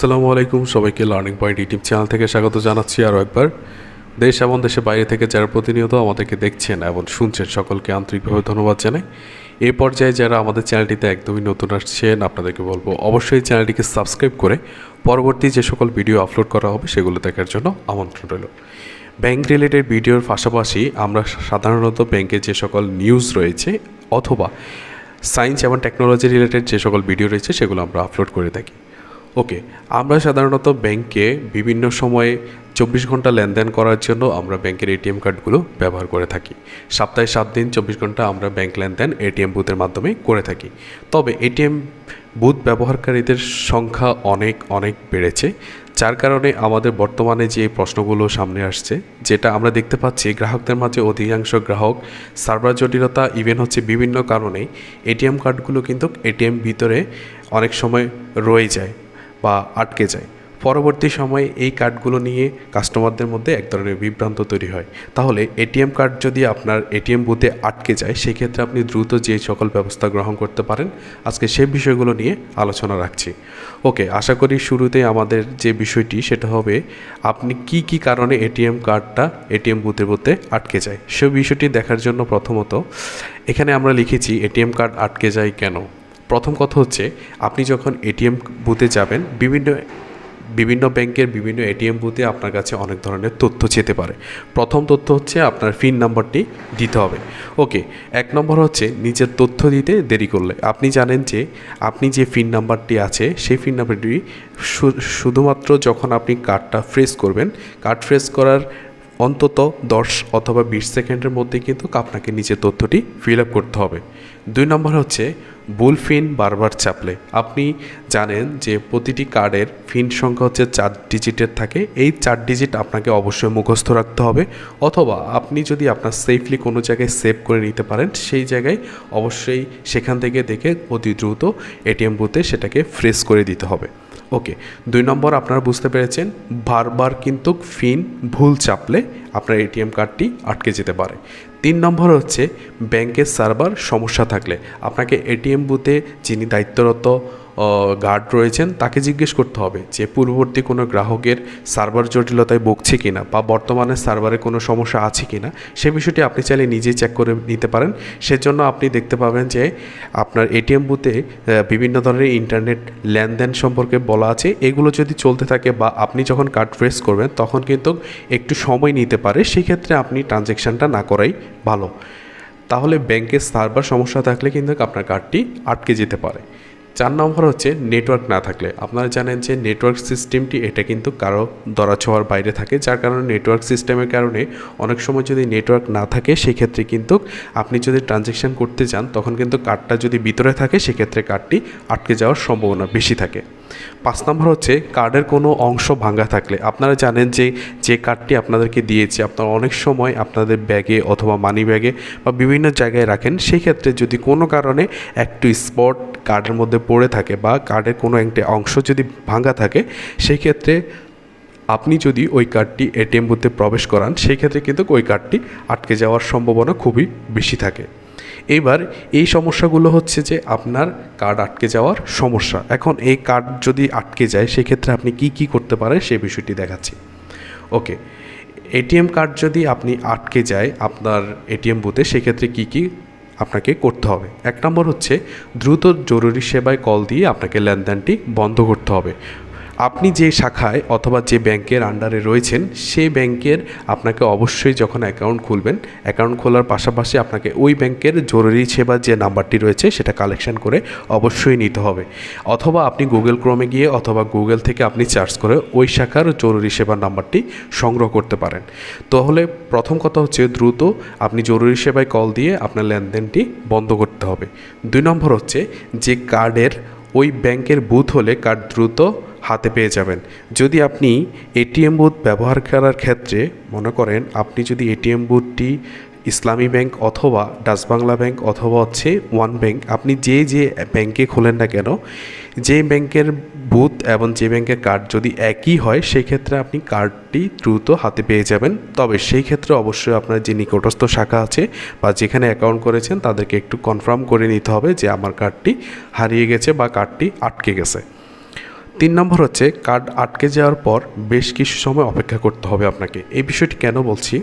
আসসালামু আলাইকুম, সবাইকে লার্নিং পয়েন্ট ইউটিউব চ্যানেল থেকে স্বাগত জানাচ্ছি আরও একবার। দেশ এবং দেশের বাইরে থেকে যারা প্রতিনিয়ত আমাদেরকে দেখছেন এবং শুনছেন, সকলকে আন্তরিকভাবে ধন্যবাদ জানাই। এ পর্যায়ে যারা আমাদের চ্যানেলটিতে একদমই নতুন আসছেন, আপনাদেরকে বলব অবশ্যই চ্যানেলটিকে সাবস্ক্রাইব করে পরবর্তী যে সকল ভিডিও আপলোড করা হবে, সেগুলো দেখার জন্য আমন্ত্রণ রইল। ব্যাংক রিলেটেড ভিডিওর পাশাপাশি আমরা সাধারণত ব্যাংকের যে সকল নিউজ রয়েছে অথবা সায়েন্স এবং টেকনোলজি রিলেটেড যে সকল ভিডিও রয়েছে, সেগুলো আমরা আপলোড করে থাকি। ওকে, আমরা সাধারণত ব্যাংকে বিভিন্ন সময়ে চব্বিশ ঘণ্টা লেনদেন করার জন্য আমরা ব্যাংকের এটিএম কার্ডগুলো ব্যবহার করে থাকি। সপ্তাহে সাত দিন চব্বিশ ঘণ্টা আমরা ব্যাংক লেনদেন এটিএম বুথের মাধ্যমে করে থাকি। তবে এটিএম বুথ ব্যবহারকারীদের সংখ্যা অনেক অনেক বেড়েছে, যার কারণে আমাদের বর্তমানে যে প্রশ্নগুলো সামনে আসছে, যেটা আমরা দেখতে পাচ্ছি, গ্রাহকদের মাঝে অধিকাংশ গ্রাহক সার্ভার জটিলতা, ইভেন হচ্ছে বিভিন্ন কারণে এটিএম কার্ডগুলো কিন্তু এটিএম ভিতরে অনেক সময় রয়ে যায়। বা আটকে যায়। পরবর্তী সময়ে এই কার্ডগুলো নিয়ে কাস্টমারদের মধ্যে এক ধরনের বিভ্রান্ত তৈরি হয়। তাহলে এটিএম কার্ড যদি আপনার এটিএম বুথে আটকে যায়, সেক্ষেত্রে আপনি দ্রুত যে সকল ব্যবস্থা গ্রহণ করতে পারেন, আজকে সেই বিষয়গুলো নিয়ে আলোচনা রাখছি। ওকে, আশা করি শুরুতে আমাদের যে বিষয়টি, সেটা হবে আপনি কি কি কারণে এটিএম কার্ডটা এটিএম বুথের মধ্যে আটকে যায়? সে বিষয়টি দেখার জন্য প্রথমত, এখানে আমরা লিখেছি, এটিএম কার্ড আটকে যায় কেন? প্রথম কথা হচ্ছে, আপনি যখন এটিএম বুথে যাবেন, বিভিন্ন বিভিন্ন ব্যাংকের বিভিন্ন এটিএম বুথে আপনার কাছে অনেক ধরনের তথ্য যেতে পারে। প্রথম তথ্য হচ্ছে আপনার ফিন নাম্বারটি দিতে হবে। ওকে, এক নম্বর হচ্ছে নিজের তথ্য দিতে দেরি করলে। আপনি জানেন যে আপনি যে ফিন নাম্বারটি আছে, সেই ফিন নাম্বারটি শুধুমাত্র যখন আপনি কার্ডটা ফ্রেশ করবেন, কার্ড ফ্রেশ করার অন্তত দশ অথবা বিশ সেকেন্ডের মধ্যে কিন্তু আপনাকে নিজের তথ্যটি ফিল আপ করতে হবে। দুই নম্বর হচ্ছে ভুল ফিন বারবার চাপলে। আপনি জানেন যে প্রতিটি কার্ডের ফিন সংখ্যা হচ্ছে চার ডিজিটের থাকে। এই চার ডিজিট আপনাকে অবশ্যই মুখস্থ রাখতে হবে অথবা আপনি যদি আপনার সেফলি কোনো জায়গায় সেভ করে নিতে পারেন, সেই জায়গায় অবশ্যই সেখান থেকে দেখে অতি দ্রুত এটিএম বুথে সেটাকে ফ্রেশ করে দিতে হবে। ওকে দুই নম্বর আপনারা বুঝতে পেরেছেন বারবার কিন্তু ফিন ভুল চাপলে আপনার এটিএম কার্ডটি আটকে যেতে পারে। তিন নম্বর হচ্ছে, ব্যাংকের সার্ভার সমস্যা থাকলে। আপনাকে এটিএম বুথে যিনি দায়িত্বরত গার্ড রয়েছেন, তাকে জিজ্ঞেস করতে হবে যে পূর্ববর্তী কোনো গ্রাহকের সার্ভার জটিলতায় ভুগছে কিনা বা বর্তমানে সার্ভারে কোনো সমস্যা আছে কিনা, সে বিষয়টি আপনি চাইলে নিজেই চেক করে নিতে পারেন। সেজন্য আপনি দেখতে পাবেন যে আপনার এটিএম বুথে বিভিন্ন ধরনের ইন্টারনেট লেনদেন সম্পর্কে বলা আছে। এগুলো যদি চলতে থাকে বা আপনি যখন কার্ড ফ্রেস করবেন, তখন কিন্তু একটু সময় নিতে পারে, সেক্ষেত্রে আপনি ট্রানজ্যাকশানটা না করাই ভালো। তাহলে ব্যাংকের সার্ভার সমস্যা থাকলে কিন্তু আপনার কার্ডটি আটকে যেতে পারে। চার নম্বর হচ্ছে নেটওয়ার্ক না থাকলে। আপনারা জানেন যে নেটওয়ার্ক সিস্টেমটি এটা কিন্তু কারও দরা ছোঁয়ার বাইরে থাকে, যার কারণে নেটওয়ার্ক সিস্টেমের কারণে অনেক সময় যদি নেটওয়ার্ক না থাকে, সেক্ষেত্রে কিন্তু আপনি যদি ট্রানজ্যাকশান করতে চান, তখন কিন্তু কার্ডটা যদি ভিতরে থাকে, সেক্ষেত্রে কার্ডটি আটকে যাওয়ার সম্ভাবনা বেশি থাকে। পাঁচ নম্বর হচ্ছে কার্ডের কোনো অংশ ভাঙা থাকলে। আপনারা জানেন যে যে কার্ডটি আপনাদেরকে দিয়েছে, আপনারা অনেক সময় আপনাদের ব্যাগে অথবা মানি ব্যাগে বা বিভিন্ন জায়গায় রাখেন সেই ক্ষেত্রে যদি কোনো কারণে একটু স্পট কার্ডের মধ্যে পড়ে থাকে বা কার্ডের কোনো একটি অংশ যদি ভাঙা থাকে সেই ক্ষেত্রে আপনি যদি ওই কার্ডটি এটিএম বুথে প্রবেশ করান সেই ক্ষেত্রে কিন্তু ওই কার্ডটি আটকে যাওয়ার সম্ভাবনা খুবই বেশি থাকে। এবার এই সমস্যাগুলো হচ্ছে যে আপনার কার্ড আটকে যাওয়ার সমস্যা। এখন এই কার্ড যদি আটকে যায়, সেক্ষেত্রে আপনি কি কি করতে পারেন সেই বিষয়টি দেখাচ্ছি। ওকে এটিএম কার্ড যদি আপনি আটকে যায় আপনার এটিএম বুথে সেক্ষেত্রে কি কি আপনাকে করতে হবে? এক নম্বর হচ্ছে দ্রুত জরুরি সেবায় কল দিয়ে আপনাকে লেনদেনটি বন্ধ করতে হবে। আপনি যে শাখায় অথবা যে ব্যাংকের আন্ডারে রয়েছেন, সেই ব্যাংকের আপনাকে অবশ্যই যখন অ্যাকাউন্ট খুলবেন অ্যাকাউন্ট খোলার পাশাপাশি আপনাকে ওই ব্যাংকের জরুরি সেবা যে নাম্বারটি রয়েছে, সেটা কালেকশন করে অবশ্যই নিতে হবে। অথবা আপনি গুগল ক্রমে গিয়ে অথবা গুগল থেকে আপনি সার্চ করে ওই শাখার জরুরি সেবার নাম্বারটি সংগ্রহ করতে পারেন। তাহলে প্রথম কথা হচ্ছে দ্রুত আপনি জরুরি সেবায় কল দিয়ে আপনার লেনদেনটি বন্ধ করতে হবে। দুই নম্বর হচ্ছে যে কার্ডের ওই ব্যাংকের বুথ হলে কার্ড দ্রুত হাতে পেয়ে যাবেন। যদি আপনি এটিএম বুথ ব্যবহার করার ক্ষেত্রে মনে করেন আপনি যদি এটিএম বুথটি ইসলামী ব্যাংক অথবা ডাচ বাংলা ব্যাংক অথবা হচ্ছে ওয়ান ব্যাংক, আপনি যে যে ব্যাংকে খোলেন না কেন, যে ব্যাংকের বুথ এবং যে ব্যাংকের কার্ড যদি একই হয় সেই ক্ষেত্রে আপনি কার্ডটি দ্রুত হাতে পেয়ে যাবেন। তবে সেই ক্ষেত্রে অবশ্যই আপনার যে নিকটস্থ শাখা আছে বা যেখানে অ্যাকাউন্ট করেছেন, তাদেরকে একটু কনফার্ম করে নিতে হবে যে আমার কার্ডটি হারিয়ে গেছে বা কার্ডটি আটকে গেছে। তিন নম্বর হচ্ছে কার্ড আটকে যাওয়ার পর বেশ কিছু সময় অপেক্ষা করতে হবে আপনাকে। এই বিষয়টি কেন বলছি?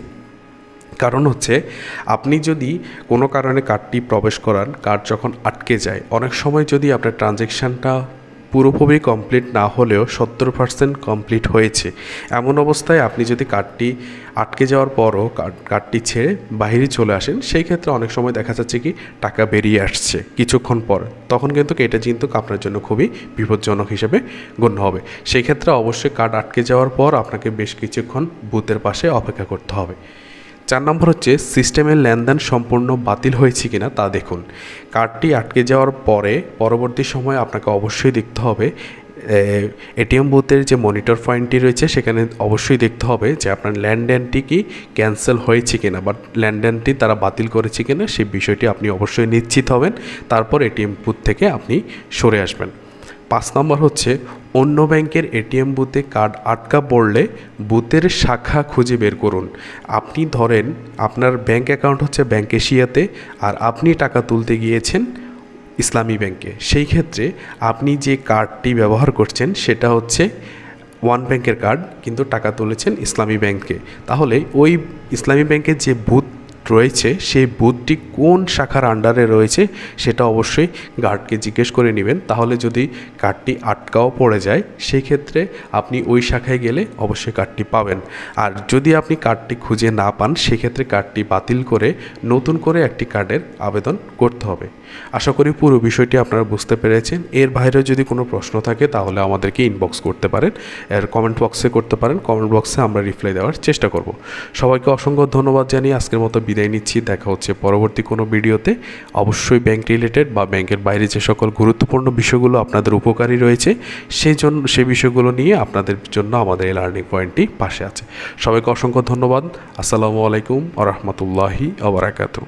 কারণ হচ্ছে, আপনি যদি কোনো কারণে কার্ডটি প্রবেশ করান কার্ড যখন আটকে যায়, অনেক সময় যদি আপনার ট্রানজ্যাকশানটা পুরোপুরি কমপ্লিট না হলেও সত্তর পার্সেন্ট কমপ্লিট হয়েছে। এমন অবস্থায় আপনি যদি কার্ডটি আটকে যাওয়ার পরও কার্ডটি ছেড়ে বাইরে চলে আসেন, সেই ক্ষেত্রে অনেক সময় দেখা যাচ্ছে কি টাকা বেরিয়ে আসছে কিছুক্ষণ পর। তখন কিন্তু এটা কিন্তু আপনার জন্য খুবই বিপজ্জনক হিসেবে গণ্য হবে। সেই ক্ষেত্রে অবশ্যই কার্ড আটকে যাওয়ার পর আপনাকে বেশ কিছুক্ষণ বুথের পাশে অপেক্ষা করতে হবে। চার নম্বর হচ্ছে, সিস্টেমের লেনদেন সম্পূর্ণ বাতিল হয়েছে কিনা তা দেখুন। কার্ডটি আটকে যাওয়ার পরে পরবর্তী সময়ে আপনাকে অবশ্যই দেখতে হবে। এটিএম বুথের যে মনিটর পয়েন্টটি রয়েছে, সেখানে অবশ্যই দেখতে হবে যে আপনার লেনদেনটি কি ক্যান্সেল হয়েছে কিনা, বা লেনদেনটি তারা বাতিল করেছে কিনা, সেই বিষয়টি আপনি অবশ্যই নিশ্চিত হবেন। তারপর এটিএম বুথ থেকে আপনি সরে আসবেন। পাঁচ নম্বর হচ্ছে, অন্য ব্যাংকের এটিএম বুথে কার্ড আটকা পড়লে বুথের শাখা খুঁজে বের করুন। আপনি ধরেন, আপনার ব্যাংক অ্যাকাউন্ট হচ্ছে ব্যাংক এশিয়াতে, আর আপনি টাকা তুলতে গিয়েছেন ইসলামী ব্যাংকে। সেই ক্ষেত্রে আপনি যে কার্ডটি ব্যবহার করছেন, সেটা হচ্ছে ওয়ান ব্যাংকের কার্ড, কিন্তু টাকা তুলেছেন ইসলামী ব্যাংকে। তাহলে ওই ইসলামী ব্যাংকের যে বুথ রয়েছে, সেই বুথটি কোন শাখার আন্ডারে রয়েছে সেটা অবশ্যই গার্ডকে জিজ্ঞেস করে নেবেন। তাহলে যদি কার্ডটি আটকাও পড়ে যায় সেই ক্ষেত্রে আপনি ওই শাখায় গেলে অবশ্যই কার্ডটি পাবেন। আর যদি আপনি কার্ডটি খুঁজে না পান, সেক্ষেত্রে কার্ডটি বাতিল করে নতুন করে একটি কার্ডের আবেদন করতে হবে। আশা করি পুরো বিষয়টি আপনারা বুঝতে পেরেছেন। এর বাইরেও যদি কোনো প্রশ্ন থাকে, তাহলে আমাদেরকে ইনবক্স করতে পারেন। এর কমেন্ট বক্সে করতে পারেন। কমেন্ট বক্সে আমরা রিপ্লাই দেওয়ার চেষ্টা করব। সবাইকে অসংখ্য ধন্যবাদ জানিয়ে আজকের মতো বিদায় নিচ্ছি। দেখা হচ্ছে পরবর্তী কোনো ভিডিওতে। অবশ্যই ব্যাংক রিলেটেড বা ব্যাংকের বাইরে যে সকল গুরুত্বপূর্ণ বিষয়গুলো আপনাদের উপকারী রয়েছে, সেই জন্য সেই বিষয়গুলো নিয়ে আপনাদের জন্য আমাদের এই লার্নিং পয়েন্টটি পাশে আছে। সবাইকে অসংখ্য ধন্যবাদ। আসসালামু আলাইকুম আ রহমতুল্লাহি আবরাকাতু